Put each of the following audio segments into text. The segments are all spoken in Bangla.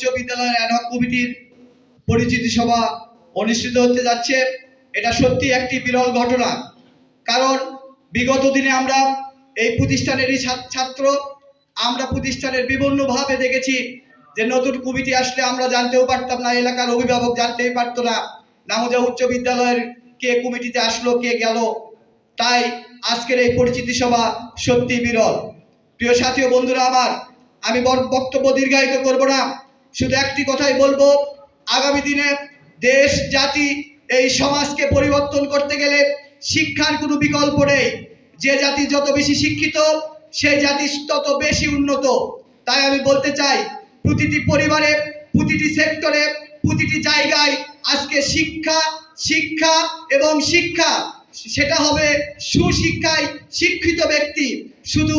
উচ্চ বিদ্যালয়ের অ্যাডহক কমিটির পরিচিতি সভা অনুষ্ঠিত হতে যাচ্ছে। এটা সত্যি একটি বিরল ঘটনা। কারণ বিগত দিনে আমরা এই প্রতিষ্ঠানেরই ছাত্র, আমরা প্রতিষ্ঠানের বিভিন্নভাবে দেখেছি যে নতুন কমিটি আসলে আমরা জানতেও পারতাম না, এলাকার অভিভাবক জানতেই পারতো না, নামজা উচ্চ বিদ্যালয়ের কে কমিটিতে আসলো, কে গেল। তাই আজকের এই পরিচিতি সভা সত্যি বিরল। প্রিয় সাথী বন্ধুরা আমার, আমি বক্তব্য দীর্ঘায়িত করব না। শুধু একটি কথাই বলব, আগামী দিনে দেশ, জাতি এই সমাজকে পরিবর্তন করতে গেলে শিক্ষার কোনো বিকল্প নেই। যে জাতি যত বেশি শিক্ষিত, সেই জাতি তত বেশি উন্নত। তাই আমি বলতে চাই, প্রতিটি পরিবারে, প্রতিটি সেক্টরে, প্রতিটি জায়গায় আজকে শিক্ষা শিক্ষা এবং শিক্ষা সেটা হবে সুশিক্ষায় শিক্ষিত ব্যক্তি। শুধু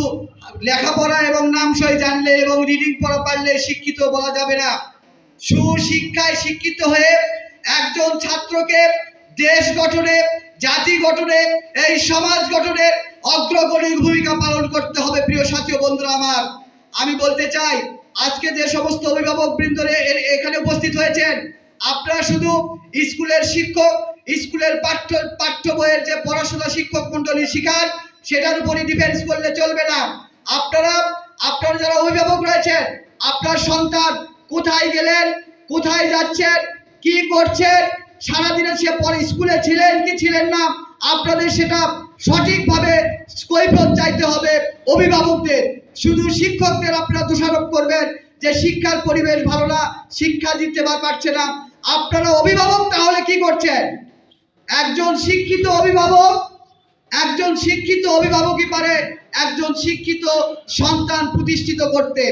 লেখাপড়া এবং নাম সই জানলে এবং রিডিং পড়া পারলে শিক্ষিত বলা যাবে না। সুশিক্ষায় শিক্ষিত হয়ে একজন ছাত্রকে দেশ গঠনে, জাতি গঠনে, এই সমাজ গঠনের অগ্রগণীর ভূমিকা পালন করতে হবে প্রিয় সাথী বন্ধুরা আমার। আমি বলতে চাই, আজকে যে সমস্ত অভিভাবক বৃন্দ এখানে উপস্থিত হয়েছেন, আপনারা শুধু স্কুলের শিক্ষক স্কুলের পাঠ্য পাঠ্য বইয়ের যে পড়াশোনা শিক্ষক মন্ডলী শিখান সেটার উপরই ডিফেন্স করলে চলবে না। আপনারা আপনারা যারা অভিভাবক রয়েছেন, আপনার সন্তান কোথায় গেলেন, কোথায় যাচ্ছেন, কি করছেন, সারাদিনে সে পরে স্কুলে ছিলেন কি ছিলেন না, আপনাদের সেটা সঠিকভাবে কৈফত চাইতে হবে অভিভাবকদের। শুধু শিক্ষকদের আপনারা দোষারোপ করবেন যে শিক্ষার পরিবেশ ভালো না, শিক্ষা দিতে পারছে না। আপনারা অভিভাবক তাহলে কি করছেন? একজন শিক্ষিত অভিভাবক, একজন শিক্ষিত অভিভাবকই পারে? একজন শিক্ষিত সন্তান প্রতিষ্ঠিত করতে।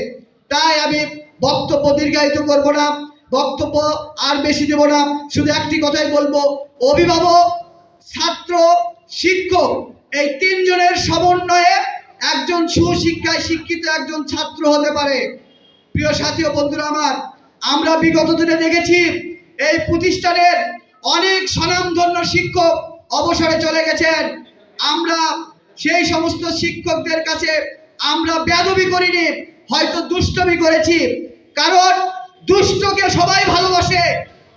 তাই আমি বক্তব্য দীর্ঘায়িত করব না, বক্তব্য আর বেশি দেব না। শুধু একটি কথাই বলব, অভিভাবক, ছাত্র, শিক্ষক, এই তিনজনের সমন্বয়ে একজন সুশিক্ষায় শিক্ষিত একজন ছাত্র হতে পারে। প্রিয় সাথী ও বন্ধুরা আমার, আমরা বিগত দিনে দেখেছি, এই প্রতিষ্ঠানের অনেক স্বনামধন্য শিক্ষক অবসরে চলে গেছেন। আমরা সেই সমস্ত শিক্ষকদের কাছে আমরা বেদবি করিনি, হয়তো দুষ্টমি করেছি। কারণ দুষ্টকে সবাই ভালোবাসে,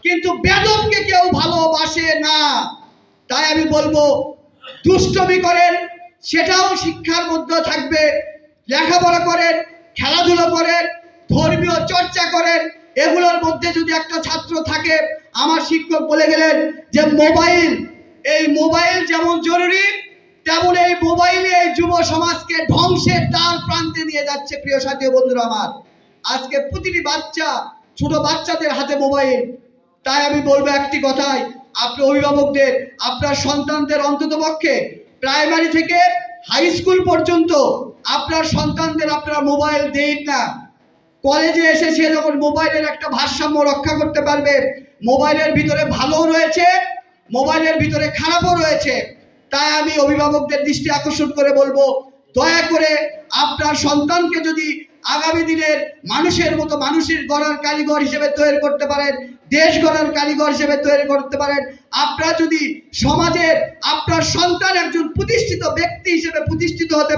কিন্তু বেদবকে কেউ ভালোবাসে না। তাই আমি বলব, দুষ্টমি করেন, সেটাও শিক্ষার মধ্যে থাকবে। লেখাপড়া করেন, খেলাধুলা করেন, ধর্মীয় চর্চা করেন এগুলোর মধ্যে যদি একটা ছাত্র থাকে, আমার শিক্ষক বলে গেলেন যে মোবাইল, এই মোবাইল যেমন জরুরি, তেমন এই মোবাইলে এই যুব সমাজকে ধ্বংসের দ্বার প্রান্তে নিয়ে যাচ্ছে প্রিয় সাথী বন্ধুরা আমার। আজকে প্রতিটি বাচ্চা, ছোট বাচ্চাদের হাতে মোবাইল। তাই আমি বলব একটি কথাই, আপনি অভিভাবকদের, আপনার সন্তানদের অন্তত পক্ষে প্রাইমারি থেকে হাই স্কুল পর্যন্ত আপনার সন্তানদের আপনারা মোবাইল দেন না। কলেজে এসে সে যখন মোবাইলের একটা ভারসাম্য রক্ষা করতে পারবে, মোবাইলের ভিতরে ভালোও রয়েছে, মোবাইলের ভিতরে খারাপও রয়েছে, তাই আমি অভিভাবকদের দৃষ্টি আকর্ষণ করে বলব, দয়া করে আপনার সন্তানকে যদি আগামী দিনের মানুষের মতো মানুষের গড়ার কারিগর হিসেবে তৈরি করতে পারেন, দেশ গড়ার কারিগর হিসেবে তৈরি করতে পারেন, আপনারা যদি সমাজের, আপনার সন্তান একজন প্রতিষ্ঠিত ব্যক্তি হিসেবে প্রতিষ্ঠিত হতে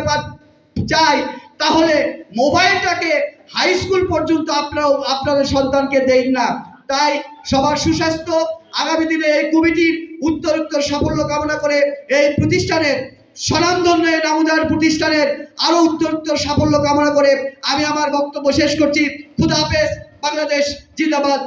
চাই তাহলে মোবাইলটাকে হাই স্কুল পর্যন্ত আপনারা আপনাদের সন্তানকে দেন না। তাই সবার সুস্বাস্থ্য, আগামী দিনে এই কমিটির উত্তরোত্তর উত্তর সাফল্য কামনা করে এই প্রতিষ্ঠানের স্বনামধন্য এই নামুদার প্রতিষ্ঠানের আরও উত্তরোত্তর উত্তর সাফল্য কামনা করে আমি আমার বক্তব্য শেষ করছি। খুদা হাফেজ, বাংলাদেশ জিন্দাবাদ।